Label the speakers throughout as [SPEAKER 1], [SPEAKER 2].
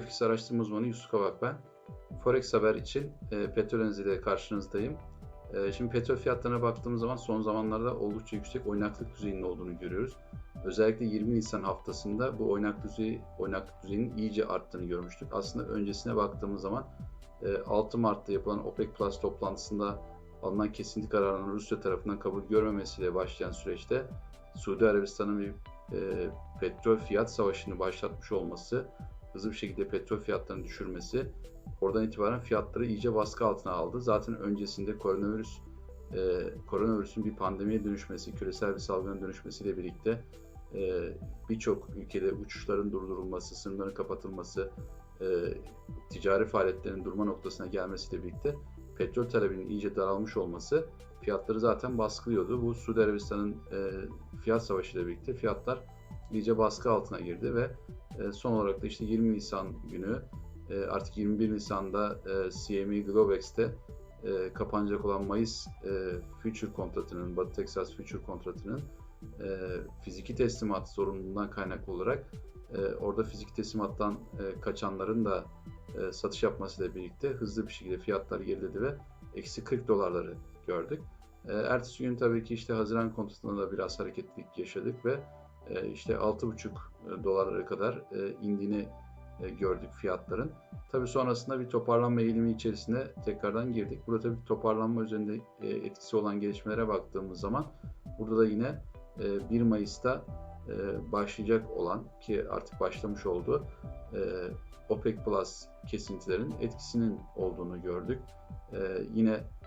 [SPEAKER 1] FX araştırma uzmanı Yusuf Kavak ben. Forex haber için e, petrol analiziyle karşınızdayım. E, şimdi petrol fiyatlarına baktığımız zaman son zamanlarda oldukça yüksek oynaklık düzeyinin olduğunu görüyoruz. Özellikle 20 Nisan haftasında bu oynak düzeyi, oynaklık düzeyinin iyice arttığını görmüştük. Aslında öncesine baktığımız zaman e, 6 Mart'ta yapılan OPEC Plus toplantısında alınan kesinti kararının Rusya tarafından kabul görmemesiyle başlayan süreçte Suudi Arabistan'ın bir e, petrol fiyat savaşını başlatmış olması, hızlı bir şekilde petrol fiyatlarını düşürmesi oradan itibaren fiyatları iyice baskı altına aldı. Zaten öncesinde koronavirüs e, koronavirüsün bir pandemiye dönüşmesi, küresel bir salgına dönüşmesiyle birlikte e, birçok ülkede uçuşların durdurulması, sınırların kapatılması, e, ticari faaliyetlerin durma noktasına gelmesiyle birlikte petrol talebinin iyice daralmış olması fiyatları zaten baskılıyordu. Bu Suudi Arabistan'ın e, fiyat savaşı ile birlikte fiyatlar iyice baskı altına girdi ve e, son olarak da işte 20 Nisan günü e, artık 21 Nisan'da CME Globex'te e, kapanacak olan Mayıs Future kontratının, Batı Texas Future kontratının fiziki teslimat zorunluluğundan kaynaklı olarak orada fiziki teslimattan kaçanların da satış yapmasıyla birlikte hızlı bir şekilde fiyatlar geriledi ve eksi 40 dolarları gördük. Ertesi gün tabii ki işte Haziran kontratında da biraz hareketlilik yaşadık ve e, işte 6,5 dolarlara kadar e, indiğini e, gördük fiyatların. Tabii sonrasında bir toparlanma eğilimi içerisine tekrardan girdik. Burada tabii toparlanma üzerinde e, etkisi olan gelişmelere baktığımız zaman burada da yine e, 1 Mayıs'ta e, başlayacak olan ki artık başlamış oldu e, OPEC Plus kesintilerin etkisinin olduğunu gördük. E, yine e,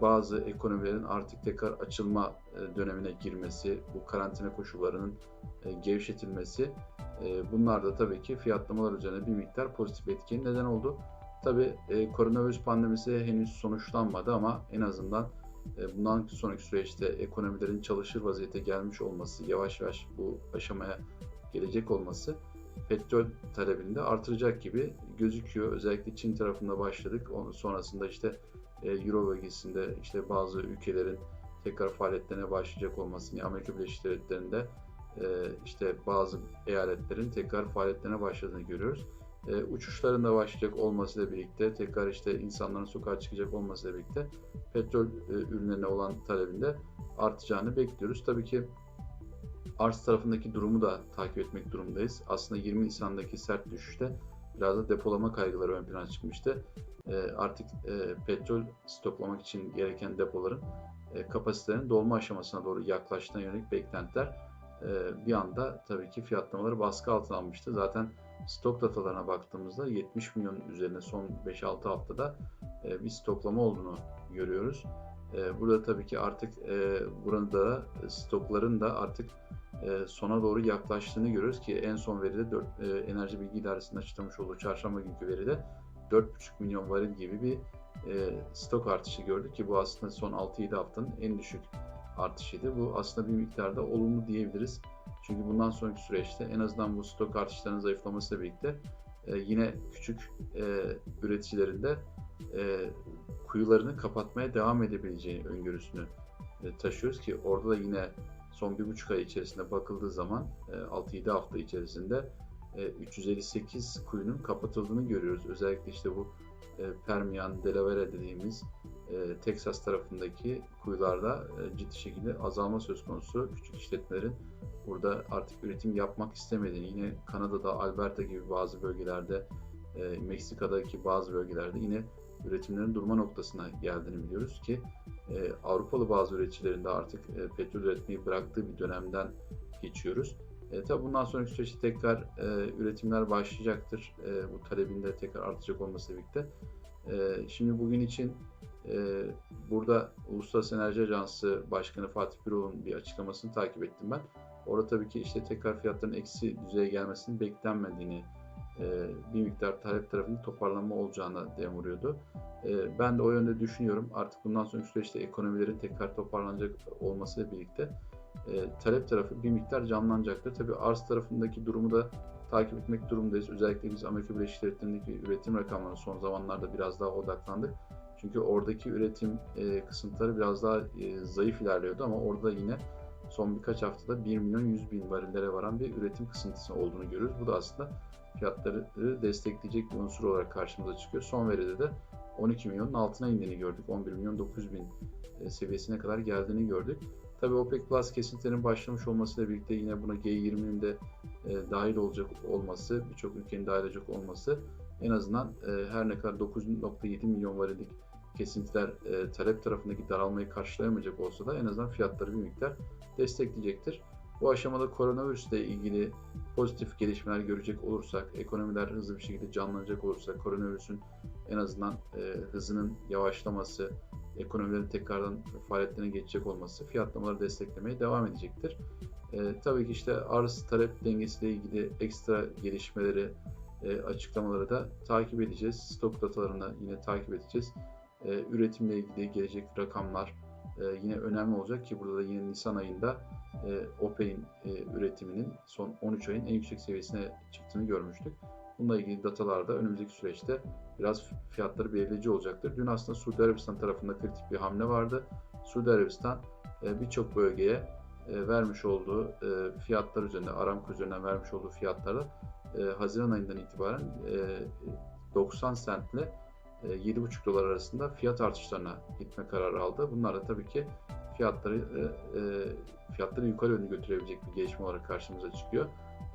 [SPEAKER 1] bazı ekonomilerin artık tekrar açılma e, dönemine girmesi, bu karantina koşullarının e, gevşetilmesi bunlar da tabii ki fiyatlamalar üzerine bir miktar pozitif etkiye neden oldu. Tabii koronavirüs pandemisi henüz sonuçlanmadı ama en azından bundan sonraki süreçte ekonomilerin çalışır vaziyete gelmiş olması, yavaş yavaş bu aşamaya gelecek olması petrol talebini de artıracak gibi gözüküyor. Özellikle Çin tarafında başladık. Onun sonrasında işte e, Euro bölgesinde işte bazı ülkelerin tekrar faaliyetlerine başlayacak olmasını, Amerika Birleşik Devletleri'nde e, işte bazı eyaletlerin tekrar faaliyetlerine başladığını görüyoruz. E, uçuşların da başlayacak olmasıyla birlikte, tekrar işte insanların sokağa çıkacak olmasıyla birlikte petrol ürünlerine olan talebinde artacağını bekliyoruz. Tabii ki arz tarafındaki durumu da takip etmek durumundayız. Aslında 20 Nisan'daki sert düşüşte biraz da depolama kaygıları ön plana çıkmıştı. E, artık e, petrol stoklamak için gereken depoların e, kapasitelerinin dolma aşamasına doğru yaklaştığına yönelik beklentiler bir anda tabii ki fiyatlamaları baskı altına almıştı. Zaten stok datalarına baktığımızda 70 milyon üzerine son 5-6 haftada bir stoklama olduğunu görüyoruz. Burada tabii ki artık burada stokların da artık sona doğru yaklaştığını görüyoruz ki en son veride 4, Enerji Bilgi İdaresi'nin açıklamış olduğu çarşamba günkü veride 4,5 milyon varil gibi bir stok artışı gördük ki bu aslında son 6-7 haftanın en düşük artışıydı. Bu aslında bir miktarda olumlu diyebiliriz. Çünkü bundan sonraki süreçte en azından bu stok artışlarının zayıflamasıyla birlikte yine küçük üreticilerin de kuyularını kapatmaya devam edebileceği öngörüsünü taşıyoruz ki orada da yine son bir buçuk ay içerisinde bakıldığı zaman 6-7 hafta içerisinde 358 kuyunun kapatıldığını görüyoruz. Özellikle işte bu Permian, Delaware dediğimiz Texas tarafındaki kuyularda ciddi şekilde azalma söz konusu. Küçük işletmelerin burada artık üretim yapmak istemediğini, yine Kanada'da, Alberta gibi bazı bölgelerde, Meksika'daki bazı bölgelerde yine üretimlerin durma noktasına geldiğini biliyoruz ki Avrupalı bazı üreticilerin de artık petrol üretmeyi bıraktığı bir dönemden geçiyoruz. E, tabi bundan sonraki süreçte tekrar e, üretimler başlayacaktır. E, bu talebin de tekrar artacak olmasıyla birlikte. E, şimdi bugün için e, burada Uluslararası Enerji Ajansı Başkanı Fatih Birol'un bir açıklamasını takip ettim ben. Orada tabii ki işte tekrar fiyatların eksi düzeye gelmesinin beklenmediğini, e, bir miktar talep tarafında toparlanma olacağına dem vuruyordu. E, ben de o yönde düşünüyorum. Artık bundan sonraki süreçte ekonomilerin tekrar toparlanacak olmasıyla birlikte e, talep tarafı bir miktar canlanacaktır. Tabi arz tarafındaki durumu da takip etmek durumundayız. Özellikle biz Amerika Birleşik Devletleri'ndeki üretim rakamlarına son zamanlarda biraz daha odaklandık. Çünkü oradaki üretim e, biraz daha zayıf ilerliyordu ama orada yine son birkaç haftada 1 milyon 100 bin varillere varan bir üretim kısıntısı olduğunu görüyoruz. Bu da aslında fiyatları destekleyecek bir unsur olarak karşımıza çıkıyor. Son veride de 12 milyonun altına indiğini gördük. 11 milyon 900 bin e, seviyesine kadar geldiğini gördük. Tabii OPEC Plus kesintilerin başlamış olmasıyla birlikte yine buna G20'nin de e, dahil olacak olması, birçok ülkenin dahil olacak olması en azından e, her ne kadar 9.7 milyon varillik kesintiler e, talep tarafındaki daralmayı karşılayamayacak olsa da en azından fiyatları bir miktar destekleyecektir. Bu aşamada koronavirüsle ilgili pozitif gelişmeler görecek olursak, ekonomiler hızlı bir şekilde canlanacak olursa, koronavirüsün en azından e, hızının yavaşlaması, ekonomilerin tekrardan faaliyetlerine geçecek olması fiyatlamaları desteklemeye devam edecektir. E, tabii ki işte arz talep dengesiyle ilgili ekstra gelişmeleri, e, açıklamaları da takip edeceğiz. Stok datalarını yine takip edeceğiz. E, üretimle ilgili gelecek rakamlar e, yine önemli olacak ki burada da yine Nisan ayında e, OPEC'in e, üretiminin son 13 ayın en yüksek seviyesine çıktığını görmüştük. Bununla ilgili datalarda önümüzdeki süreçte biraz fiyatları belirleyici olacaktır. Dün aslında Suudi Arabistan tarafında kritik bir hamle vardı. Suudi Arabistan e, birçok bölgeye e, vermiş olduğu e, fiyatlar üzerinde, Aramco üzerinden vermiş olduğu fiyatlarda e, Haziran ayından itibaren e, 90 sentle 7,5 dolar arasında fiyat artışlarına gitme kararı aldı. Bunlar da tabii ki fiyatları e, e, fiyatları yukarı yönlü götürebilecek bir gelişme olarak karşımıza çıkıyor.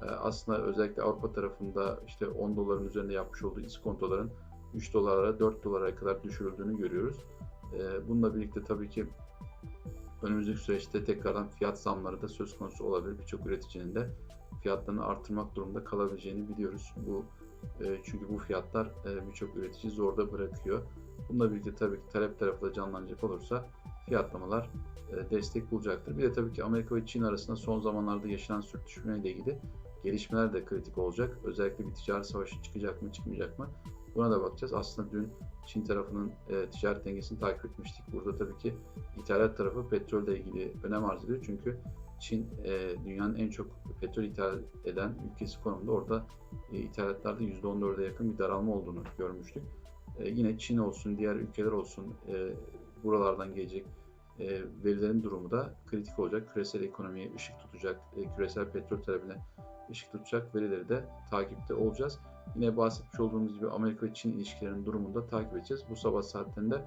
[SPEAKER 1] E, aslında özellikle Avrupa tarafında işte 10 doların üzerinde yapmış olduğu iskontoların 3 dolara 4 dolara kadar düşürüldüğünü görüyoruz. E, bununla birlikte tabii ki önümüzdeki süreçte tekrardan fiyat zamları da söz konusu olabilir. Birçok üreticinin de fiyatlarını artırmak durumunda kalabileceğini biliyoruz. Bu e, çünkü bu fiyatlar e, birçok üretici zorda bırakıyor. Bununla birlikte tabii ki talep tarafı da canlanacak olursa fiyatlamalar e, destek bulacaktır. Bir de tabii ki Amerika ve Çin arasında son zamanlarda yaşanan sürtüşme ile ilgili gelişmeler de kritik olacak. Özellikle bir ticaret savaşı çıkacak mı çıkmayacak mı? Buna da bakacağız. Aslında dün Çin tarafının e, ticaret dengesini takip etmiştik. Burada tabii ki ithalat tarafı petrolle ilgili önem arz ediyor. Çünkü Çin e, dünyanın en çok petrol ithal eden ülkesi konumunda. Orada e, ithalatlarda %14'e yakın bir daralma olduğunu görmüştük. E, yine Çin olsun, diğer ülkeler olsun e, buralardan gelecek e, verilerin durumu da kritik olacak. Küresel ekonomiye ışık tutacak, e, küresel petrol talebine ışık tutacak verileri de takipte olacağız. Yine bahsetmiş olduğumuz gibi Amerika ve Çin ilişkilerinin durumunu da takip edeceğiz. Bu sabah saatlerinde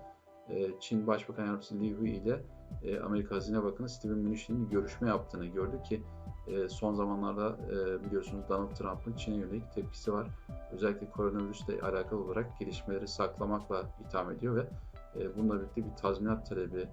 [SPEAKER 1] e, Çin Başbakan Yardımcısı Li Hui ile e, Amerika Hazine Bakanı Steven Mnuchin'in bir görüşme yaptığını gördük ki e, son zamanlarda e, biliyorsunuz Donald Trump'ın Çin'e yönelik tepkisi var. Özellikle koronavirüsle alakalı olarak gelişmeleri saklamakla itham ediyor ve e, bununla birlikte bir tazminat talebi,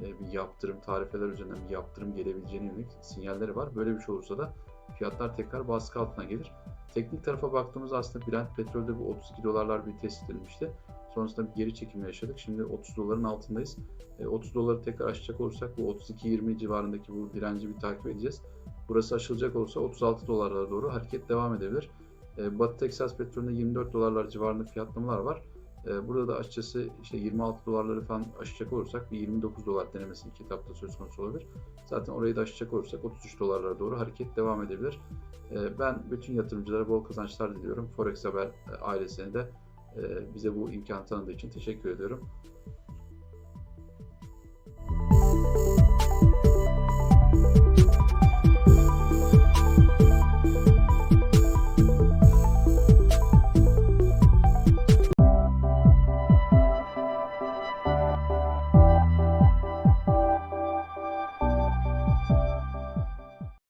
[SPEAKER 1] e, bir yaptırım, tarifeler üzerinden bir yaptırım gelebileceğine yönelik sinyalleri var. Böyle bir şey olursa da fiyatlar tekrar baskı altına gelir. Teknik tarafa baktığımız aslında Brent petrolde bu 32 dolarlar bir test edilmişti. Sonrasında bir geri çekilme yaşadık. Şimdi 30 doların altındayız. E, 30 doları tekrar aşacak olursak bu 32-20 civarındaki bu direnci bir takip edeceğiz. Burası aşılacak olursa 36 dolarlara doğru hareket devam edebilir. E, Batı Texas petrolünde 24 dolarlar civarında fiyatlamalar var. E, burada da açıkçası işte 26 dolarları falan aşacak olursak bir 29 dolar denemesi iki etapta söz konusu olabilir. Zaten orayı da aşacak olursak 33 dolarlara doğru hareket devam edebilir. E, ben bütün yatırımcılara bol kazançlar diliyorum. Forex Haber ailesine de bize bu imkan tanıdığı için teşekkür ediyorum.